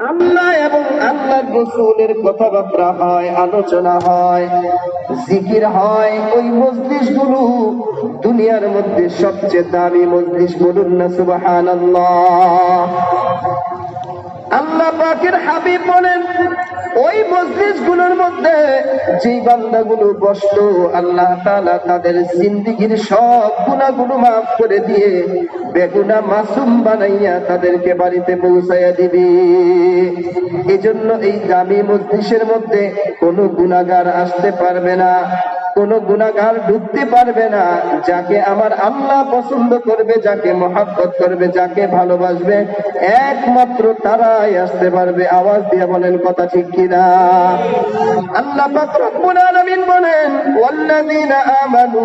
আল্লাহ এবং আল্লাহ রসুলের কথাবার্তা হয়, আলোচনা হয়, জিকির হয়। ওই মজলিসগুলো দুনিয়ার মধ্যে সবচেয়ে দামি মজলিস বলুন না সুবাহান আল্লাহ পাকের হাবিব বলেন ওই মজলিসগুলোর মধ্যে যে বান্দাগুলো বসল, আল্লাহ তাআলা তাদের জিন্দিগির সব গুণাগুলো মাফ করে দিয়ে বেগুনা মাসুম বানাইয়া তাদেরকে বাড়িতে পৌঁছাইয়া দিবি। এজন্য এই দামি মজলিসের মধ্যে কোনো গুণাগার আসতে পারবে না। কোন গুণাগার ঢুকতে পারবে না। যাকে আমার আল্লাহ পছন্দ করবে, যাকে মহাব্বত করবে, যাকে ভালোবাসবে, একমাত্র তারাই আসতে পারবে। আওয়াজ দিয়ে বলেন, কথা ঠিক কিনা? আল্লাহ রব্বুল বলেন আমানু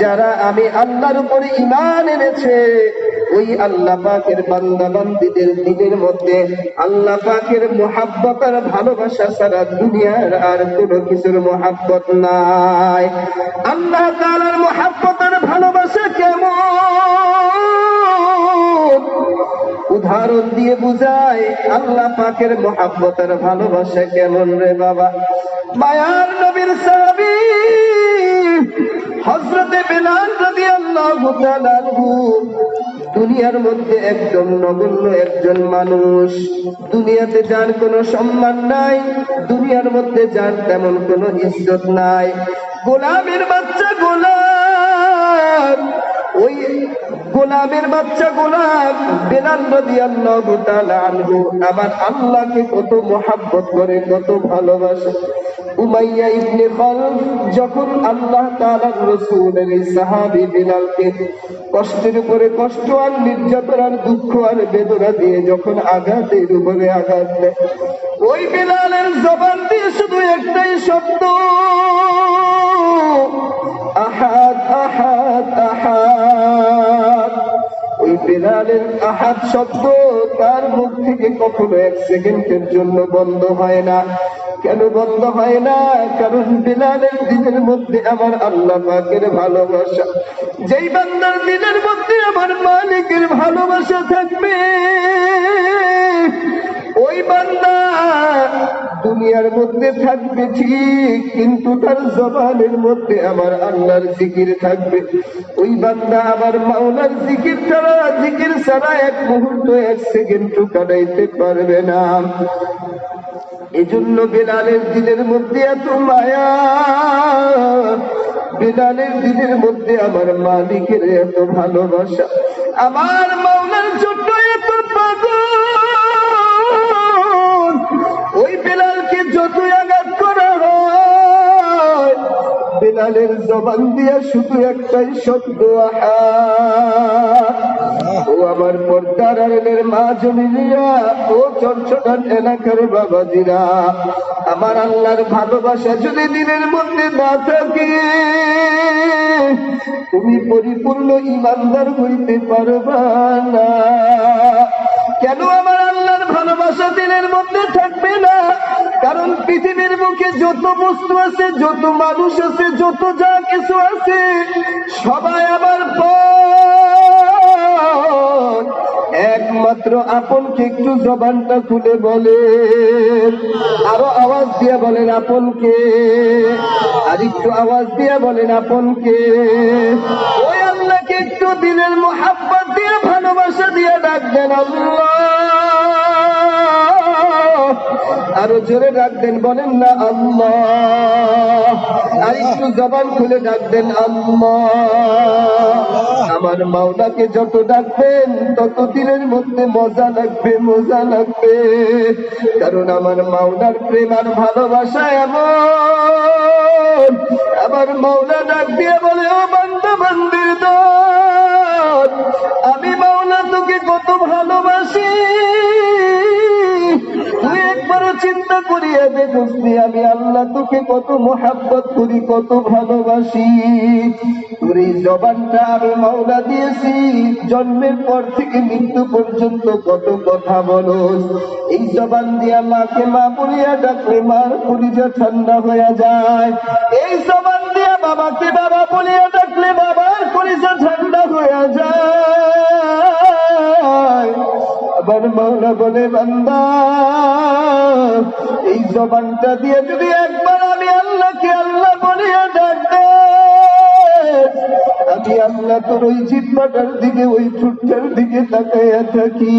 যারা আমি আল্লাহর উপরে ঈমান এনেছে ওই আল্লাহ পাকের বান্দা বান্দীদের দিনের মধ্যে আল্লাহ পাকের মোহাব্বত আর ভালোবাসা ছাড়া দুনিয়ার আর কোনো কিছুর মোহাব্বত নাই। আল্লাহ তাআলার মোহাব্বত আর ভালোবাসা কেমন? উদাহরণ দিয়ে বুঝায় আল্লাহ পাকের মোহাব্বত আর ভালোবাসা কেমন রে বাবা? মায়ার নবীর সাহাবী হজরতে বেলাল রাদিয়াল্লাহু তাআলা দুনিয়ার মধ্যে একদম নগণ্য একজন মানুষ। দুনিয়াতে যার কোনো সম্মান নাই, দুনিয়ার মধ্যে যার তেমন কোনো ইজ্জত নাই। গোলামের বাচ্চা গোলাম, ওই গোলামের বাচ্চা গোলাম বেলাল রাদিয়াল্লাহু তাআলা আনহু, আমার আল্লাহকে কত মোহাব্বত করে, কত ভালোবাসে। উমাইয়া ইবনে খালফ যখন আল্লাহ তাআলার রাসূলের এই সাহাবী বিলালকে কষ্টের উপরে কষ্ট আর নির্যাতন আর দুঃখ আর বেদনা দিয়ে যখন আঘাতের উপরে আঘাত দেয়, ওই বিলালের জবান দিয়ে শুধু একটাই শব্দ আহাদ আহাদ আহাদ ওই বেলালের আহাত শব্দ তার মুখ থেকে কখনো এক সেকেন্ডের জন্য বন্ধ হয় না। কেন বন্ধ হয় না? কারণ বেলালের দিনের মধ্যে আমার আল্লাহ পাকের ভালোবাসা। যেই বান্দার দিনের মধ্যে আমার মালিকের ভালোবাসা থাকবে, ওই বান্দা দুনিয়ার মধ্যে থাকবে ঠিক, কিন্তু তার জবানের মধ্যে আমার আল্লাহর জিকির থাকবে। ওই বান্দা আমার মাওলার জিকির ছাড়া জিকির ছাড়া এক মুহূর্ত, এক সেকেন্ড কাটাইতে পারবে না। এজন্য বেলালের দিনের মধ্যে এত মায়া, বেলালের দিনের মধ্যে আমার মালিকের এত ভালোবাসা, আমার মাওলার জন্য এত পাগল। ওই বেলালকে যতই আঘাত করা হয়, বেলালের জবান দিয়া শুধু একটাই শব্দ, আহা। ও আমার পর্দার আড়ালের মা জমিলিয়া ও চঞ্চটান এলাকার বাবাজিরা। আমার আল্লাহর ভালোবাসা যদি দিনের মধ্যে না থাকে, তুমি পরিপূর্ণ ইমানদার হইতে পারবা না। কেন আমার আল্লাহর ভালোবাসা দিনের মধ্যে থাকবে না? কারণ পৃথিবীর মুখে যত বস্তু আছে, যত মানুষ আছে, যত যা কিছু আছে, সবাই আমার পর একমাত্র আপনকে একটু জবানটা খুলে বলে আরও আওয়াজ দিয়ে বলেন আপনকে। আর একটু আওয়াজ দিয়ে বলেন আপনকে। ওই আল্লাহকে একটু দিনের মোহাব্বত দিয়ে, ভালোবাসা দিয়ে ডাকবেন আল্লাহ। আরও জোরে ডাকবেন বলেন না আল্লাহ আর একটু জবান খুলে ডাকবেন আল্লাহ আমার মাওলাকে যত ডাকবেন, তত দিনের মধ্যে মজা লাগবে মজা লাগবে। কারণ আমার মাওলার প্রেম আর ভালোবাসা এমন। আমার মাওলা ডাক দিয়ে বলে, ও বান্দা, বান্দির আমি মাওলা তোকে কত ভালোবাসি। চিন্তা করিয়া দেখুসনি আমি আল্লাহ তোকে কত মোহাব্বত করি, কত ভালোবাসি। তোর এই জবানটা আমি মাওলা দিয়েছি, জন্মের পর থেকে মৃত্যু পর্যন্ত কত কথা বলো। এই জবান দিয়া মাকে মা বলিয়া ডাকলে, মার কলিজা ঠান্ডা হয়ে যায়। এই জবান দিয়া বাবাকে বাবা বলিয়া ডাকলে, বাবার কলিজা ঠান্ডা হয়ে যায়। আমার মাওলা বলে বান্দা, এই জবানটা দিয়ে যদি একবার আমি আল্লাহকে আল্লাহ বলিয়া ডাকতে আমি আল্লাহ তোর ওই জিব্বাটার দিকে, ওই ঠুটটার দিকে তাকাইয়া থাকি।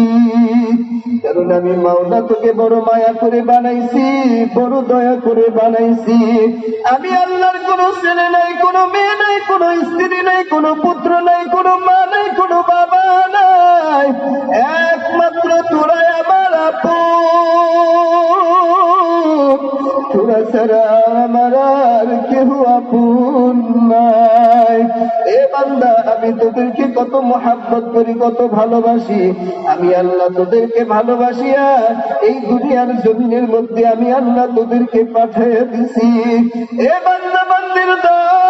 কারণ আমি মাওলা তোকে বড় মায়া করে বানাইছি, বড় দয়া করে বানাইছি। আমি আল্লাহর কোনো ছেলে নাই, কোনো মেয়ে নাই, কোনো স্ত্রী নাই, কোনো পুত্র নাই, কোনো মা নাই, কোনো বাবা মহাব্বত করি কত ভালোবাসি। আমি আল্লাহ তোদেরকে ভালোবাসিয়া এই দুনিয়ার জমিনের মধ্যে আমি আল্লাহ তোদেরকে পাঠিয়ে দিছি। এ বান্দা, বান্দির দল!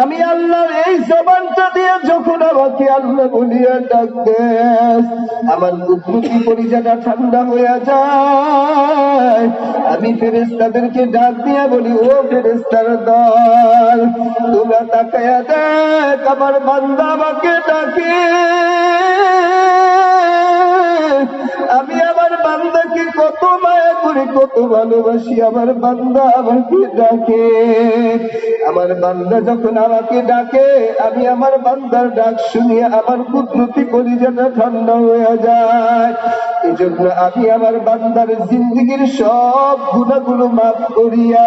আমি আল্লাহর এই জবানটা দিয়ে যখন আমাকে আল্লাহ বলিয়া ডাকতে আমার কুকুরটি পরিজাটা ঠান্ডা হয়ে যায়। আমি ফেরেস্তাদেরকে ডাক দিয়া বলি, ও ফেরেস্তার দল, তোমরা তাকায়া দেখ, আমার বান্দা আমাকে ডাকে। করে কত ভালোবাসি, আমার বান্দা আমাকে ডাকে। আমার বান্দা যখন আমাকে ডাকে, আমি আমার বান্দার ডাক শুনিয়ে আমার কুদরতি কলিজাটা ঠান্ডা হয়ে যায়। এই জন্য আমি আমার বান্দার জিন্দগির সব গুণাগুলো মাফ করিয়া,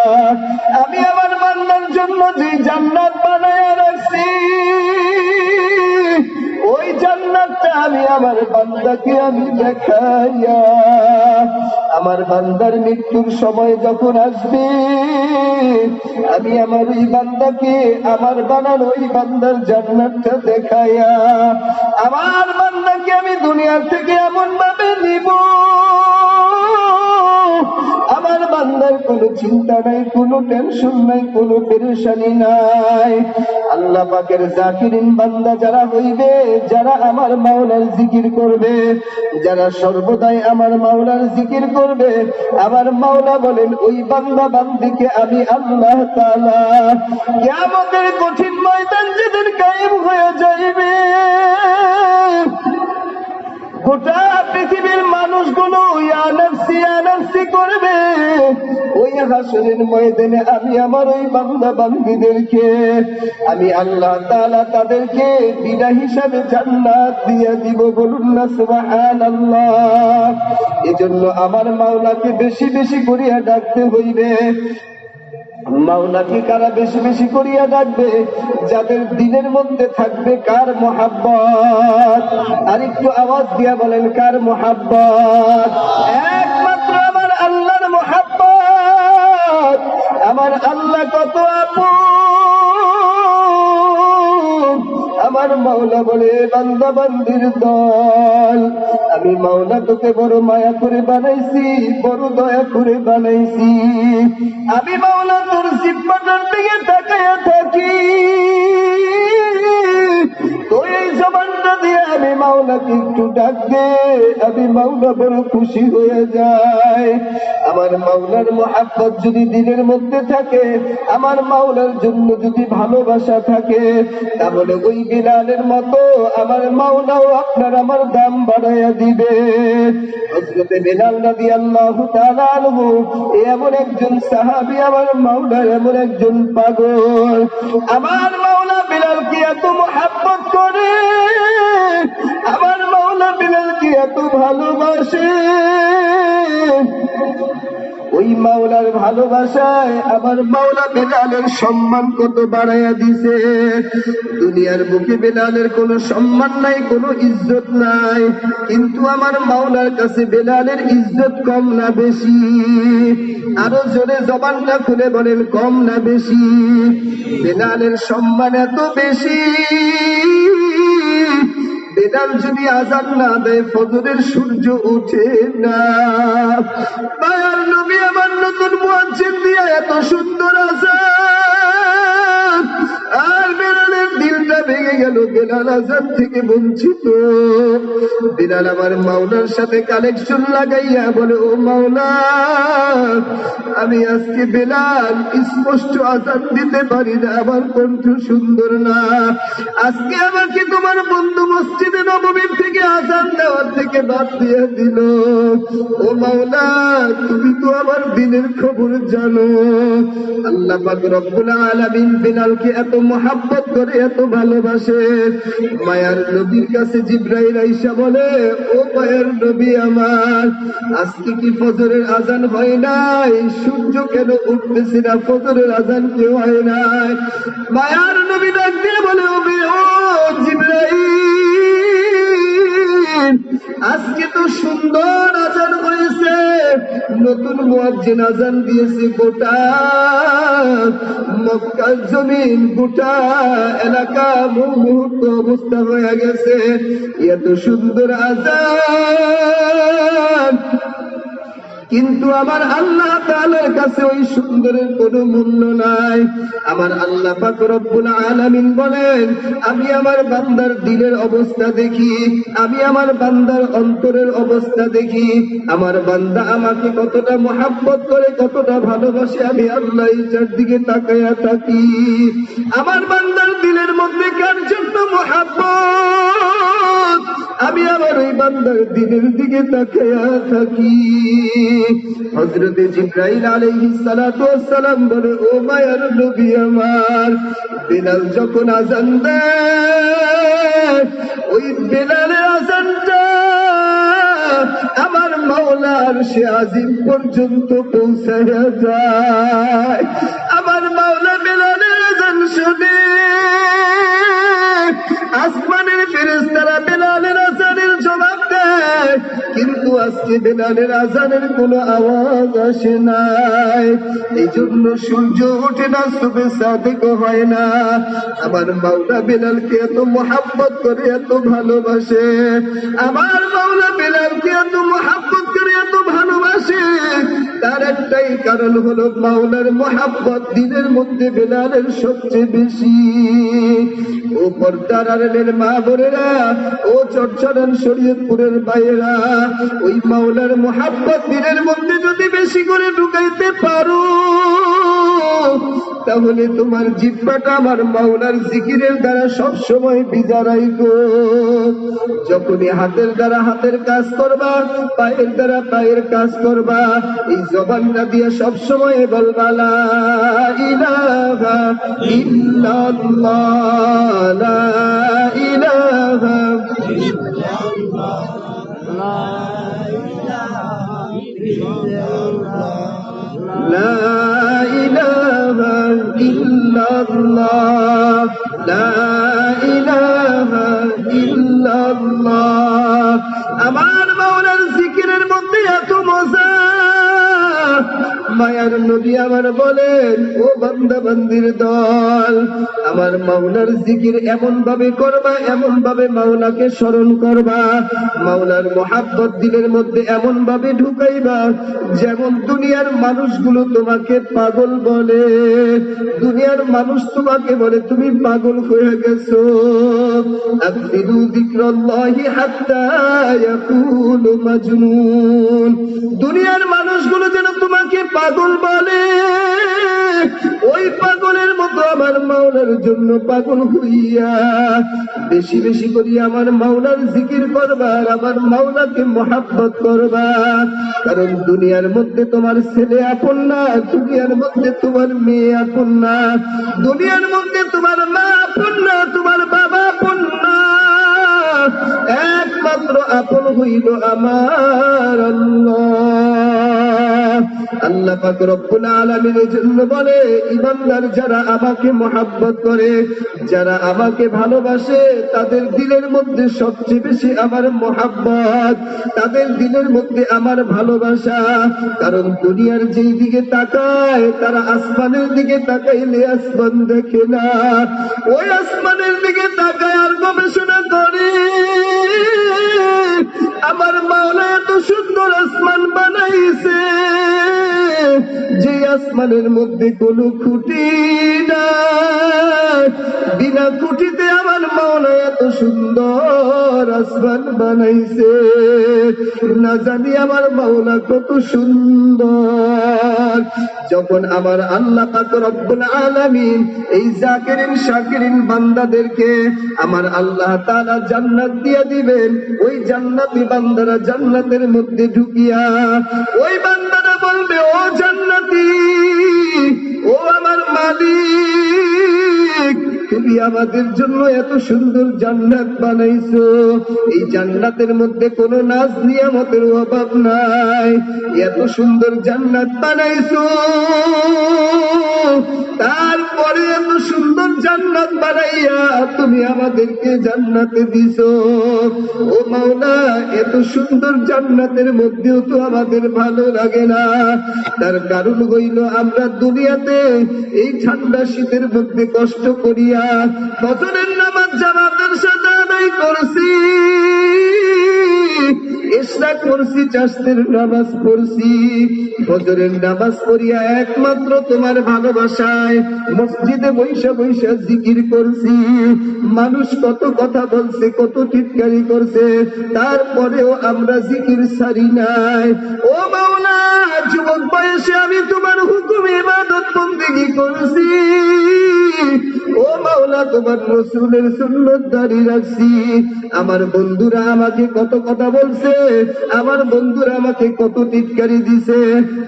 আমি আমার বান্দার জন্য যে জান্নাত বানায় রাখছি, ওই জান্নাতটা আমি আমার বান্দাকে আমি দেখাইয়া আমার বান্দার মৃত্যুর সময় যখন আসবে, আমি আমার ওই বান্দাকে, আমার বানার ওই বান্দার জান্নাতটা দেখায়া আমার বান্দাকে আমি দুনিয়ার থেকে এমন ভাবে চিন্তা নাই, কোনো টেনশন নাই, কোনো পেরেশানি নাই। আল্লাহ পাকের জাকিরিন বান্দা যারা হইবে, যারা আমার মাওলার জিকির করবে, যারা সর্বদাই আমার মাওলার জিকির করবে, আমার মাওলা বলেন, ওই বান্দা বান্দিকে আমি আল্লাহ তাআলা কিয়ামতের কঠিন ময়দান যেদিন কায়েম হয়ে যাইবে গোটা পৃথিবীর মানুষগুলো ইয়ানাফসি করবে। ওই হাসরের ময়দানে আমি আমার ওই বান্দা বান্দিদেরকে, আমি আল্লাহ তাআলা তাদেরকে বিনা হিসাবে জান্নাত দিয়ে দিব বলুন না সুবহানাল্লাহ। এজন্য আমার মাওলাকে বেশি বেশি করিয়া ডাকতে হইবে। মাওলাকে কারা বেশি বেশি করিয়া ডাকবে? যাদের দিনের মধ্যে থাকবে কার মোহাব্বত? আর একটু আওয়াজ দিয়া বলেন, কার মোহাব্বত? একমাত্র আমার আল্লাহর মোহাব্বত। আমার আল্লাহ কত আপন। আমার মাওলা বলে, বান্দা বান্দির দল। আমি মাওলা তোকে বড় মায়া করে বানাইছি, বড় দয়া করে বানাইছি। আমি মাওলা তোর সিপাটার দিকে তাকাইয়া থাকি। ভালোবাসা থাকে, তাহলে ওই বিলালের মতো আমার মাওলাও আপনার আমার দাম বাড়াইয়া দিবে। বিলাল আল্লাহ এমন একজন সাহাবি, আমার মাওলার এমন একজন পাগল। আমার মাওলা বিলালকে এত মহাব্বত আমার মাওলা বিলালকে এত ভালোবাসে। ওই মাওলার ভালোবাসায় আমার মাওলা বেলালের সম্মান কত বাড়াইয়া দিছে। দুনিয়ার বুকে বেলালের কোনো সম্মান নাই, কোনো ইজ্জত নাই। কিন্তু আমার মাওলার কাছে বেলালের ইজ্জত কম না বেশি। আরও জোরে জবানটা খুলে বলেন, কম না বেশি। বেলালের সম্মান এত বেশি। বেদাল যদি আজান না দেয়, ফজরের সূর্য ওঠে না। নবী আমার নতুন মুয়াজ্জিন দিয়ে এত সুন্দর আজান। ভেঙে গেল বেলাল আজান থেকে বঞ্চিত। বেলাল আমার মাওলার সাথে কালেকশন লাগাইয়া বলে, ও মাওলা, আমি আজকে বেলাল স্পষ্ট আজান দিতে পারি না, আমার কণ্ঠ সুন্দর না। আজকে আমাকে তোমার বন্ধু মসজিদে নবমীর থেকে আজান দেওয়ার থেকে বাদ দিয়ে দিল। ও মাওলা, তুমি তো আমার দিনের খবর জানো। আল্লাহ রব্বুল আলামিন বিলালকে এত মহাব্বত করে, এত ভালোবাসে। মায়ার নবীর কাছে জিব্রাইল আইসা বলে, ও মায়ার নবী আমার, আজকে কি ফজরের আজান হয় নাই? সূর্য কেন উঠতেছে না? ফজরের আজান কেউ হয় নাই? মায়ার নবী ডাক দিয়ে বলে ও জিব্রাইল আজকে তো সুন্দর আজান হয়েছে, নতুন মুয়াজ্জিন আজান দিয়েছে গোটা। মক্কার জমিন, গোটা এলাকা মুহূর্ত অবস্থা হয়ে গেছে, এত সুন্দর আজান। কিন্তু আমার আল্লাহ তাআলার কাছে ওই সুন্দরের কোনো মূল্য নাই। আমার আল্লাহ পাক আলামিন বলেন, আমি আমার বান্দার দিলের অবস্থা দেখি, আমি আমার বান্দার অন্তরের অবস্থা দেখি। আমার বান্দা আমাকে কতটা মহাব্বত করে, কতটা ভালোবাসে, আমি আল্লাহ ইচ্ছার দিকে তাকাইয়া থাকি। আমার বান্দার দিলের মধ্যে কার জন্য মহাব্বত? আমি আমার ওই বান্দার দিনের দিকে তাকাইয়া থাকি। হজরতে জিব্রাইল আলাইহিস সালাতু ওয়াসসালাম বলে, ও মায়ার নবী আমার, বিলাল যখন আজান ওই বিলালের আজানটা আমার মাওলার সে আজিম পর্যন্ত পৌঁছায়া যায়। আমার মাওলা বিলালের আজান শুনে, আসমানের ফেরেশতারা বেলালের কিন্তু বেলালের আজানের কোনো আওয়াজ আসে নাই। এই জন্য সূর্য ওঠে না সুবে সাদেক হয় না। আমার মাওলা বেলালকে এত মহাব্বত করে, এত ভালোবাসে। আমার মাওলা বেলালকে এত মহাব্বত করে, এত ভালোবাসে। তার একটাই কারণ হলো মাওলার মহাব্বত দিনের মধ্যে বেলালের সবচেয়ে বেশি। ও পর্দার আড়ালের মা বোনেরা, ও চটচরণ শরীয়তপুরের বাইরা ওই মাওলার মহাব্বত দিনের মধ্যে যদি বেশি করে ঢুকাইতে পারো, তাহলে তোমার জিব্বাটা আমার মাওলার জিকিরের দ্বারা সব সময় বিজারাই গো যখনই হাতের দ্বারা হাতের কাজ করবা, পায়ের দ্বারা পায়ের কাজ করবা, এই জবানটা দিয়ে সব সময় বলবা, লা ইলাহা ইল্লাল্লাহ, লা ইলাহা لا إله إلا الله لا إله إلا الله আমার মাওলার জিকিরের মধ্যে এত মজা মায়ার নবী আমার বলেন, ও বান্দা বান্দির দল, আমার মাওলার জিকির এমন ভাবে করবা এমন ভাবে মাওলাকে স্মরণ করবা, মাওলার মোহাব্বত দিলের মধ্যে এমন ভাবে ঢুকাইবা, যেমন দুনিয়ার মানুষগুলো তোমাকে পাগল বলে, দুনিয়ার মানুষ তোমাকে বলে, তুমি পাগল হয়ে গেছো। দুনিয়ার মানুষগুলো যেন তোমাকে পাগল বলে। ওই পাগলের মতো আমার মাওলার জন্য পাগল হইয়া, বেশি বেশি করি আমার মাওলার জিকির করবা আর আমার মাওলাকে মহাব্বত করবা কারণ দুনিয়ার মধ্যে তোমার ছেলে আপন না, দুনিয়ার মধ্যে তোমার মেয়ে আপন না। দুনিয়ার মধ্যে তোমার মা আপন না, তোমার বাবা আপন না। একমাত্র আপন হইল আমার আল্লাহ। পাক রব্বুল আলামিনের জন্য বলে, ইমানদার যারা আমাকে মহাব্বত করে, যারা আমাকে ভালোবাসে, তাদের দিলের মধ্যে সবচেয়ে বেশি আমার মহাব্বত। তাদের দিলের মধ্যে আমার ভালোবাসা। কারণ দুনিয়ার যেই দিকে তাকায়, তারা আসমানের দিকে তাকাইলে আসমান দেখে না। ওই আসমানের দিকে তাকায় আর গবেষণা করে। আমার মাওলা এত সুন্দর আসমান বানাইছে, যে আসমানের মধ্যে কোনো খুঁটি নাই। বিনা কুটিতে আমার মাওলা এত সুন্দর আসমান বানাইছে। না জানি আমার মাওলা কত সুন্দর। যখন আমার আল্লাহ রব্বুল আলামিন এই জাকিরিন, শাকিরিন বান্দাদেরকে আমার আল্লাহ তাআলা জান্নাত দিয়ে দিবেন, ওই জান্নাতি বান্দারা জান্নাতের মধ্যে ঢুকিয়া ওই বান্দারা বলবে ও জান্নাতি ও আমার মালিক। তুমি আমাদের জন্য এত সুন্দর জান্নাত বানাইছো। এই জান্নাতের মধ্যে কোনো নাজ নিয়ামতের অভাব নাই। এত সুন্দর জান্নাত বানাইছো। তারপরে এত সুন্দর জান্নাত বানাইয়া তুমি আমাদেরকে জান্নাতে দিছো। ও মাওলা, এত সুন্দর জান্নাতের মধ্যেও তো আমাদের ভালো লাগে না। তার কারণ হইল আমরা দুনিয়াতে এই ঠান্ডা শীতের মধ্যে কষ্ট করিয়া ফজরের নামাজ জামাতের সাথে আদায় করছি? ইশরা করছি, চাষের নামাজ পড়ছি। ফজরের নামাজ পড়িয়া একমাত্র তোমার ভালোবাসায় মসজিদে বৈশা বৈশা জিকির করছি। মানুষ কত কথা বলছে, কত টিটকারি করছে, তারপরেও আমরা জিকির সারি নাই। ও মাওলা যুবক বয়সে আমি তোমার হুকুম ইবাদত বন্দেগী করছি। ও মাওলা তোমার রসুলের সুন্নত দাঁড়িয়ে রাখছি। আমার বন্ধুরা আমাকে কত কথা বলছে আমার বন্ধুরা আমাকে কত টিটকারি দিছে,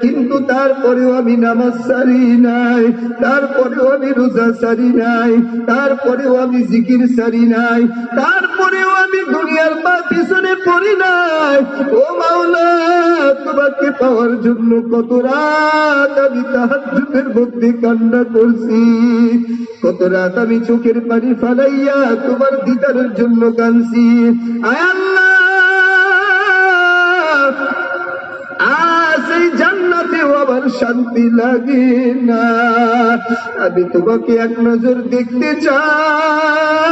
কিন্তু তারপরেও আমি নামাজ সারি নাই, তারপরেও আমি রোজা সারি নাই, তারপরেও আমি জিকির সারি নাই, তারপরেও আমি দুনিয়ার পা পিছনে পড়ি নাই। ও মাওলা, তোমাকে পাওয়ার জন্য কত রাত আমি তাহাজ্জুদের মধ্যে কান্না করছি। কত রাত আমি চোখের পানি ফালাইয়া তোমার দিদারের জন্য কাঁদছি। আয় আমার শান্তি লাগে না। আমি তোমাকে এক নজর দেখতে চাই।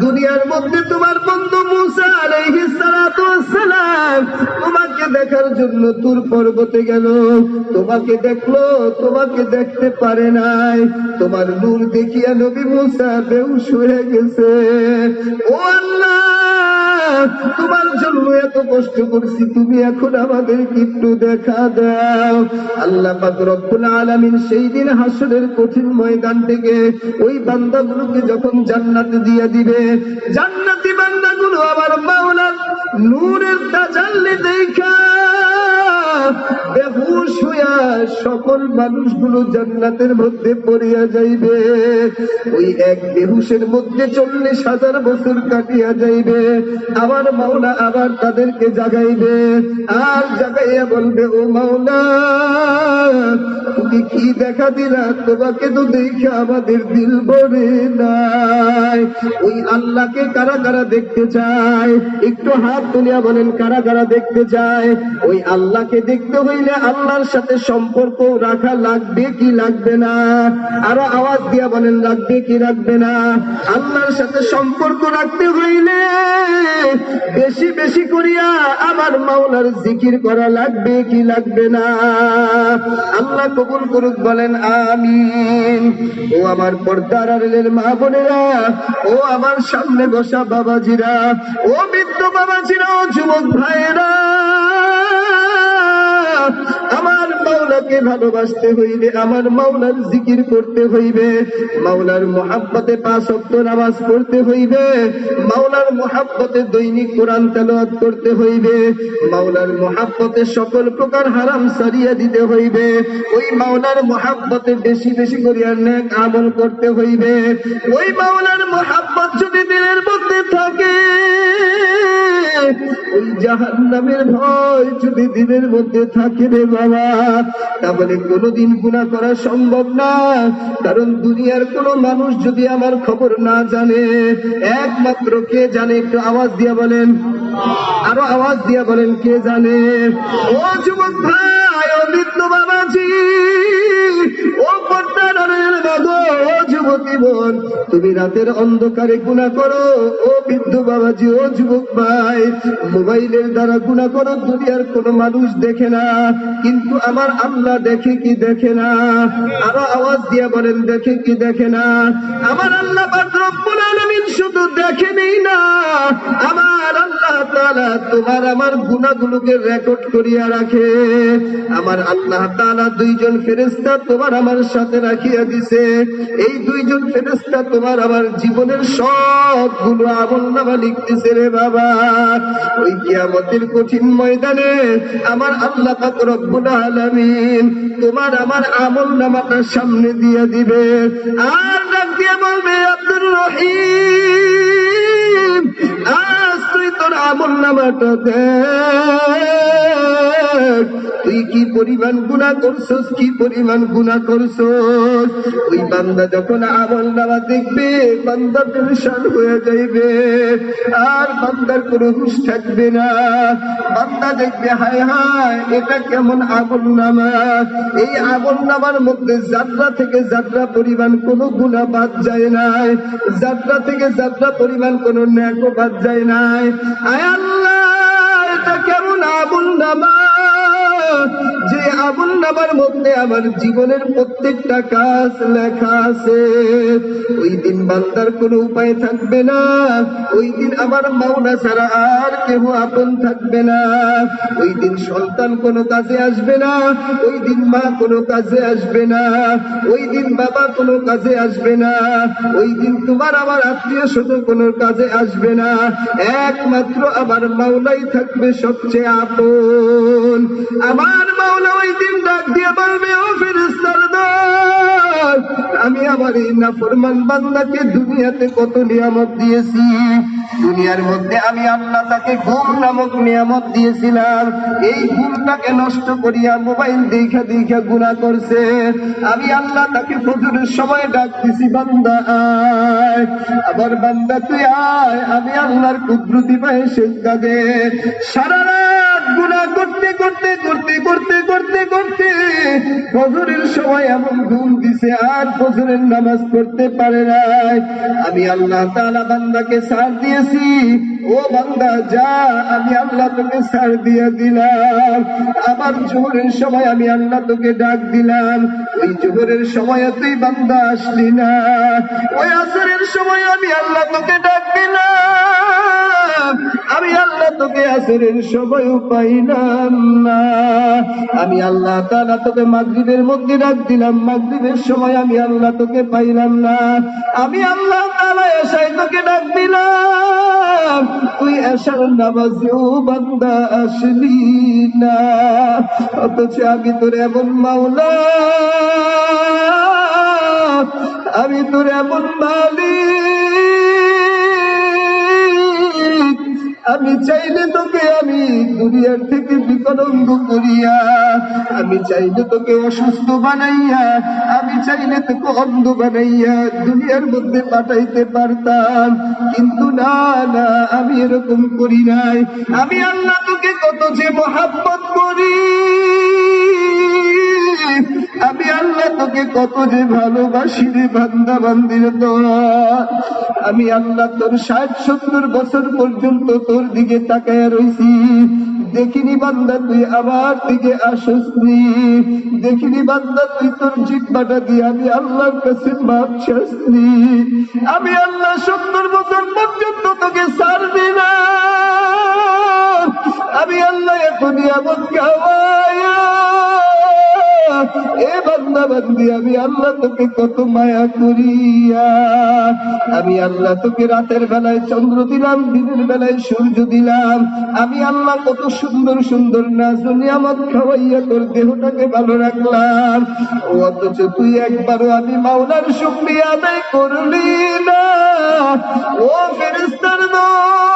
দুনিয়ার মধ্যে তোমার বন্ধু মুসা আলাইহিস সালাতু ওয়াসসালাম তোমাকে দেখার জন্য তুর পর্বতে গেল। তোমাকে দেখল, তোমাকে দেখতে পারে নাই। তোমার নূর দেখিয়া নবী মুসা বেউস হয়ে গেছে। ও আল্লাহ, তোমার এত কষ্ট করছি, তুমি এখন আমাদের একটু দেখা দাও। আল্লাহ পাক রব্বুল আলামিন সেই দিন হাসনের কঠিন ময়দান থেকে ওই বান্দাগুলোকে যখন জান্নাত দিয়ে দিবে, জান্নাতি বান্দাগুলো আবার মাওলার নূরের তাজাল্লি দেখা। হইয়া সকল মানুষগুলো জান্নাতের মধ্যে পড়িয়া যাইবে। ওই এক বেহুশের মধ্যে চল্লিশ হাজার বছর কাটিয়া যাইবে। আবার মাওলা আবার তাদেরকে জাগাইবে। আর জাগাইয়া বলবে, ও মাওলা তুমি কি দেখা দিলা? তোমাকে তো দেখে আমাদের দিল ভরে নাই। ওই আল্লাহকে কারা কারা দেখতে চায়। একটু হাত তুলিয়া বলেন কারা কারা দেখতে চায়। ওই আল্লাহকে দেখতে হইলে আল্লাহর সাথে সম্পর্ক রাখা লাগবে কি লাগবে না? আরও আওয়াজ দিয়া বলেন, লাগবে কি রাখবে না? আল্লাহর সাথে সম্পর্ক রাখতে হইলে বেশি বেশি করিয়া আমার মাওলার জিকির করা লাগবে কি লাগবে না? আল্লাহ কবুল করুক, বলেন, আমিন। ও আমার পর্দার আড়ালের মা বোনেরা, ও আমার সামনে বসা বাবাজিরা, ও বৃদ্ধ বাবাজিরা, ও যুবক ভাইয়েরা আমার মাওলাকে ভালোবাসতে হইবে, আমার মাওলার জিকির করতে হইবে, মাওলার মোহাব্বতে পাঁচ অক্ট নামাজ পড়তে হইবে, মাওলার মোহাব্বতে দৈনিক কোরআন তেলাওয়াত করতে হইবে, মাওলার মোহাব্বতে সকল প্রকার হারাম সারিয়া দিতে হইবে, ওই মাওলার মোহাব্বতে বেশি বেশি করিয়া নেক আমল করতে হইবে, ওই মাওলার মোহাব্বত যদি দিলের মধ্যে থাকে, ওই জাহান নামের ভয় যদি দিনের মধ্যে থাকে রে বাবা। তাহলে কোনোদিন গুণা করা সম্ভব না। কারণ দুনিয়ার কোনো মানুষ যদি আমার খবর না জানে, একমাত্র কে জানে? একটু আওয়াজ দিয়া বলেন। আরও আওয়াজ দিয়া বলেন, কে জানে? ও যুবক ভাই, ও বৃদ্ধ বাবাজি, ও তুমি রাতের অন্ধকারে গুণা করো। ও বৃদ্ধ বাবাজি, ও যুবক ভাই, মোবাইলের দ্বারা গুণা করো। দুনিয়ার কোনো মানুষ দেখে না। কিন্তু আমার আল্লাহ দেখে কি দেখে না? আরও আওয়াজ দিয়ে বলেন, দেখে কি দেখে না? আমার আল্লাহ রব্বুল শুধু দেখেনি না। আমার আল্লাহ তাআলা তোমার আমার গুনাহগুলোকে রেকর্ড করিয়া রাখে। আমার আল্লাহ তাআলা দুইজন ফেরেশতা তোমার আমার সাথে রাখিয়া দিছে। এই দুইজন ফেরেশতা তোমার আমার জীবনের সবগুলো আমল নামা লিখতেছে রে বাবা। ওই কিয়ামতের কঠিন ময়দানে আমার আল্লাহ পাক রব্বুল আলামিন তোমার আমার আমল নামাটা সামনে দিয়ে দিবে। আর ডাক দিয়ে বলবে, আব্দুর রহিম। আজ তুই তোর আমল নামাটা দেখ। তুই কি পরিমাণ গুণা করছস, কি পরিমাণ গুণা করছস? ওই বান্দা যখন আমল নামা দেখবে, বান্দা টেনশন হয়ে যাইবে। আর বান্দার কোনো হুশ থাকবে না। বান্দা দেখবে, হায় হায়, এটা কেমন আমল নামা? এই আমল নামার মধ্যে যাত্রা থেকে যাত্রা পরিমাণ কোনো গুণা বাদ যায় নাই। যাত্রা থেকে যাত্রা পরিমাণ কোনো ন্যাকও বাদ যায় নাই। আয় আল্লাহ এটা কেমন আমল নামা যে আমল নামার মধ্যে আমার জীবনের প্রত্যেকটা কাজ লেখা আছে। ওই দিন বান্দার কোনো উপায় থাকবে না। ওই দিন আমার মাওনা ছাড়া আর কেউ আপন থাকবে না। ওই দিন সন্তান কোনো কাজে আসবে না। ওই দিন মা কোনো কাজে আসবে না। ওই দিন বাবা কোনো কাজে আসবে না। ওই দিন তোমার আমার আত্মীয় স্বজন কোনো কাজে আসবে না। একমাত্র আমার মাওলাই থাকবে সবচেয়ে আপন। আমার মাওলা ওই দিন ডাক দিয়ে বলবে, ও ফেরেস্তার আমি আমার এই নাফরমান বান্দাকে দুনিয়াতে কত নিয়ামত দিয়েছি। দুনিয়ার মধ্যে আমি আল্লাহ তাকে ঘুম নামক নিয়ামত দিয়েছিলাম। এই ঘুমটাকে নষ্ট করিয়া মোবাইল দেখা দেখা গুণা করছে। আমি আল্লাহ তাকে ফজরের সময় ডাক দিছি বান্দা আয় আবার বান্দা তুই আয়, আমি আল্লাহর কুদরতি পায়ে সেজদা দে। সারা গুণা করতে করতে করতে করতে করতে করতে ফজরের সময় এমন ঘুম দিছে, আর ফজরের নামাজ পড়তে পারে নাই। আমি আল্লাহ তাআলা বান্দাকে ছাড় দিয়েছি। ও বান্দা, যা, আমি আল্লাহ তোকে ছাড় দিয়ে দিলাম। আবার জোহরের সময় আমি আল্লাহ তোকে ডাক দিলাম। ওই জোহরের সময় তুই বান্দা আসলি না। ওই আসরের সময় আমি আল্লাহ তোকে ডাক দিলাম। আমি আল্লাহ তোকে আসরের সময় পাইলাম না। আমি আল্লাহ তাআলা তোকে মাগরিবের মধ্যে ডাক দিলাম, মাগরিবের সময় আমি আল্লাহ তোকে পাইলাম না। আমি আল্লাহ তাআলা এসাই তোকে ডাক দিলাম, তুই এসার নামাজেও বান্দা আসলি না। অথচ আমি তোর এমন মাওলা, আমি তোর এমন মালিক। আমি চাইলে তোকে আমি দুনিয়ার থেকে বিকলঙ্গ করিয়া, আমি চাইলে তোকে অসুস্থ বানাইয়া, আমি চাইলে তোকে অন্ধ বানাইয়া দুনিয়ার মধ্যে পাঠাইতে পারতাম। কিন্তু না না, আমি এরকম করি নাই। আমি আল্লাহ তোকে কত যে মহাব্বত করি। আমি আল্লাহ তোকে কত যে ভালোবাসি রে বান্দা বান্দির আমি আল্লাহ তোর ষাট, সত্তর বছর পর্যন্ত তোর দিকে তাকায় রইছি। দেখিনি বান্দা, তুই আমার দিকে আসসনি। দেখিনি বান্দা, তুই তোর জিব্বাটা দিয়ে আমি আল্লাহর কাছে মাপ চাসনি আমি আল্লাহ সত্তর বছর পর্যন্ত তোকে ছাড়বি না। আমি আল্লাহ এখনই এমন খাওয়ায়া এ বান্দা বান্দি, আমি আল্লাহ তোকে কত মায়া করিয়া। আমি আল্লাহ তোকে রাতের বেলায় চন্দ্র দিলাম, দিনের বেলায় সূর্য দিলাম। আমি আল্লাহ কত সুন্দর সুন্দর নাচ নিয়ামত খাওয়াইয়া তোর দেহটাকে ভালো রাখলাম। অথচ তুই একবারও আমি মাওলার শুক্রিয়া আদায় করলি না। ও ফেরিস্তার দল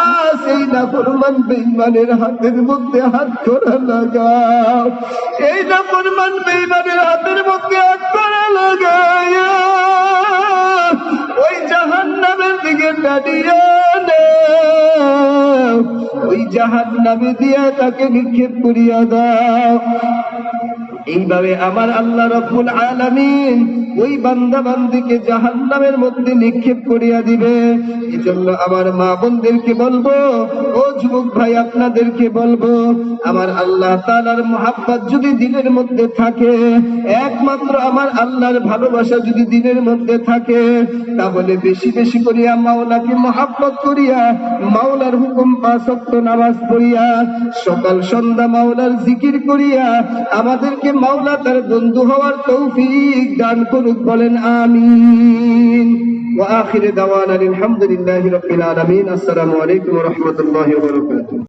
আজ এই নাফরমান বেঈমানের হাতের মধ্যে হাত করা লাগাও। এই নাফরমান বেঈমানের হাতের মধ্যে হাত করা ওই জাহান্নামের দিকে দাঁড়িয়ে ওই জাহান্নামে দিয়া তাকে নিক্ষেপ করিয়া দাও। এইভাবে আমার আল্লাহ রব্বুল আলামিন ওই বান্দা বান্দিকে জাহান্নামের মধ্যে নিক্ষেপ করিয়া দিবে। এজন্য আমার মা বোনদেরকে বলব, ও যুবক ভাই, আপনাদেরকে বলব, আমার আল্লাহ তাআলার মোহাব্বত যদি দিলের মধ্যে থাকে, একমাত্র আমার আল্লাহর ভালোবাসা যদি দিলের মধ্যে থাকে, তাহলে বেশি বেশি করিয়া মাওলাকে মহাব্বত করিয়া, মাওলার হুকুম পাঁচক্ত নামাজ পড়িয়া, সকাল সন্ধ্যা মাওলার জিকির করিয়া, আমাদেরকে মাওলা তার বন্ধু হওয়ার তৌফিক দান করুক বলেন, আমিন। ওয়া আখিরে দাওয়ানা আলহামদুলিল্লাহি রাব্বিল আলামিন। আসসালামু আলাইকুম ওয়া রাহমাতুল্লাহি ওয়া বারাকাতুহু।